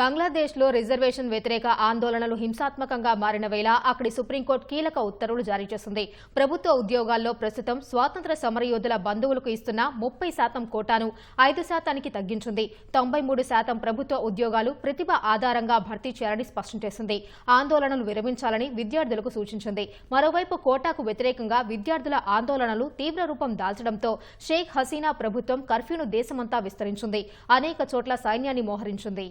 బంగ్లాదేశ్లో రిజర్వేషన్ వ్యతిరేక ఆందోళనలు హింసాత్మకంగా మారిన వేళ అక్కడి సుప్రీంకోర్టు కీలక ఉత్తర్వులు జారీ చేసింది. ప్రభుత్వ ఉద్యోగాల్లో ప్రస్తుతం స్వాతంత్ర సమరయోధుల బంధువులకు ఇస్తున్న ముప్పై శాతం కోటాను ఐదు శాతానికి తగ్గించింది. తొంభై మూడు శాతం ప్రభుత్వ ఉద్యోగాలు ప్రతిభ ఆధారంగా భర్తీ చేయాలని స్పష్టం చేసింది. ఆందోళనలు విరమించాలని విద్యార్థులకు సూచించింది. మరోవైపు కోటాకు వ్యతిరేకంగా విద్యార్థుల ఆందోళనలు తీవ్ర రూపం దాల్చడంతో షేక్ హసీనా ప్రభుత్వం కర్ఫ్యూను దేశమంతా విస్తరించింది. అనేక చోట్ల సైన్యాన్ని మోహరించింది.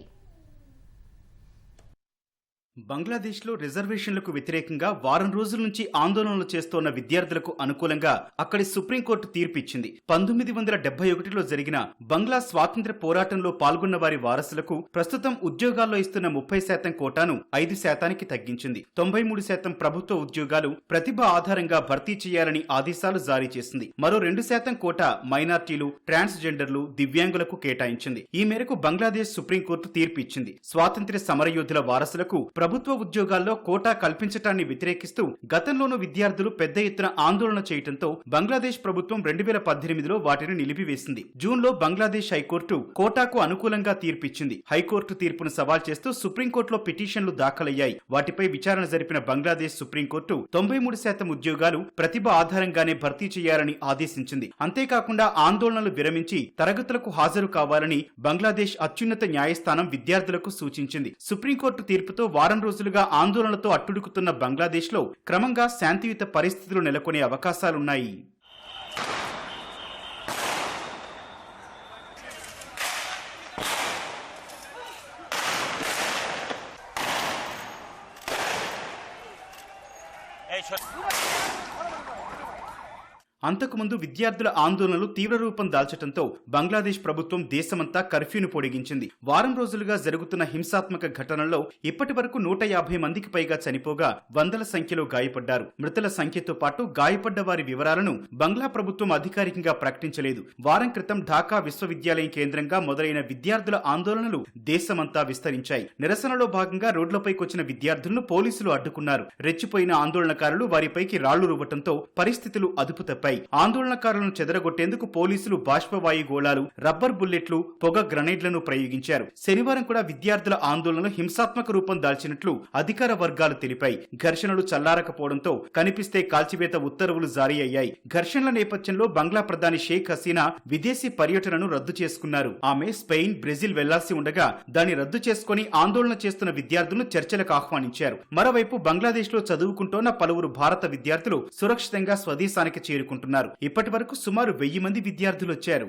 బంగ్లాదేశ్లో రిజర్వేషన్లకు వ్యతిరేకంగా వారం రోజుల నుంచి ఆందోళనలు చేస్తోన్న విద్యార్థులకు అనుకూలంగా అక్కడి సుప్రీంకోర్టు తీర్పు ఇచ్చింది పంతొమ్మిది వందల డెబ్బై ఒకటిలో జరిగిన బంగ్లా స్వాతంత్ర్య పోరాటంలో పాల్గొన్న వారి వారసులకు ప్రస్తుతం ఉద్యోగాల్లో ఇస్తున్న ముప్పై శాతం కోటాను ఐదు శాతానికి తగ్గించింది. తొంభై మూడు శాతం ప్రభుత్వ ఉద్యోగాలు ప్రతిభ ఆధారంగా భర్తీ చేయాలని ఆదేశాలు జారీ చేసింది. మరో రెండు శాతం కోటా మైనార్టీలు ట్రాన్స్జెండర్లు దివ్యాంగులకు కేటాయించింది. ఈ మేరకు బంగ్లాదేశ్ సుప్రీంకోర్టు తీర్పు ఇచ్చింది స్వాతంత్ర్య సమరయోధుల వారసులకు ప్రభుత్వ ఉద్యోగాల్లో కోటా కల్పించటాన్ని వ్యతిరేకిస్తూ గతంలోనూ విద్యార్థులు పెద్ద ఎత్తున ఆందోళన చేయడంతో బంగ్లాదేశ్ ప్రభుత్వం రెండు వేల పద్దెనిమిదిలో వాటిని నిలిపివేసింది. జూన్లో బంగ్లాదేశ్ హైకోర్టు కోటాకు అనుకూలంగా తీర్పిచ్చింది. హైకోర్టు తీర్పును సవాల్ చేస్తూ సుప్రీంకోర్టులో పిటిషన్లు దాఖలయ్యాయి. వాటిపై విచారణ జరిపిన బంగ్లాదేశ్ సుప్రీంకోర్టు తొంభై మూడు శాతం ఉద్యోగాలు ప్రతిభ ఆధారంగానే భర్తీ చేయాలని ఆదేశించింది. అంతేకాకుండా ఆందోళనలు విరమించి తరగతులకు హాజరు కావాలని బంగ్లాదేశ్ అత్యున్నత న్యాయస్థానం విద్యార్థులకు సూచించింది. సుప్రీంకోర్టు తీర్పుతో వారం రోజులుగా ఆందోళనతో అట్టుడుకుతున్న బంగ్లాదేశ్లో క్రమంగా శాంతియుత పరిస్థితులు నెలకొనే అవకాశాలున్నాయి. అంతకుముందు విద్యార్థుల ఆందోళనలు తీవ్ర రూపం దాల్చడంతో బంగ్లాదేశ్ ప్రభుత్వం దేశమంతా కర్ఫ్యూను పొడిగించింది. వారం రోజులుగా జరుగుతున్న హింసాత్మక ఘటనల్లో ఇప్పటి వరకు నూట యాభై మందికి పైగా చనిపోగా వందల సంఖ్యలో గాయపడ్డారు. మృతుల సంఖ్యతో పాటు గాయపడ్డ వారి వివరాలను బంగ్లా ప్రభుత్వం అధికారికంగా ప్రకటించలేదు. వారం క్రితం ఢాకా విశ్వవిద్యాలయం కేంద్రంగా మొదలైన విద్యార్థుల ఆందోళనలు దేశమంతా విస్తరించాయి. నిరసనలో భాగంగా రోడ్లపైకి వచ్చిన విద్యార్థులను పోలీసులు అడ్డుకున్నారు. రెచ్చిపోయిన ఆందోళనకారులు వారిపైకి రాళ్ళు రువ్వటంతో పరిస్థితులు అదుపు తప్పాయి ఆందోళనకారులను చెదరగొట్టేందుకు పోలీసులు బాష్పవాయు గోళాలు రబ్బర్ బుల్లెట్లు పొగ గ్రనేడ్లను ప్రయోగించారు. శనివారం కూడా విద్యార్థుల ఆందోళనలు హింసాత్మక రూపం దాల్చినట్లు అధికార వర్గాలు తెలిపాయి. ఘర్షణలు చల్లారకపోవడంతో కనిపిస్తే కాల్చివేత ఉత్తర్వులు జారీ అయ్యాయి. ఘర్షణల నేపథ్యంలో బంగ్లా ప్రధాని షేక్ హసీనా విదేశీ పర్యటనను రద్దు చేసుకున్నారు. ఆమె స్పెయిన్ బ్రెజిల్ వెళ్ళాల్సి ఉండగా దాన్ని రద్దు చేసుకుని ఆందోళన చేస్తున్న విద్యార్థులను చర్చలకు ఆహ్వానించారు. మరోవైపు బంగ్లాదేశ్లో చదువుకుంటోన్న పలువురు భారత విద్యార్థులు సురక్షితంగా స్వదేశానికి పాల్గొంటున్నారు ఇప్పటి వరకు సుమారు వెయ్యి మంది విద్యార్థులు వచ్చారు.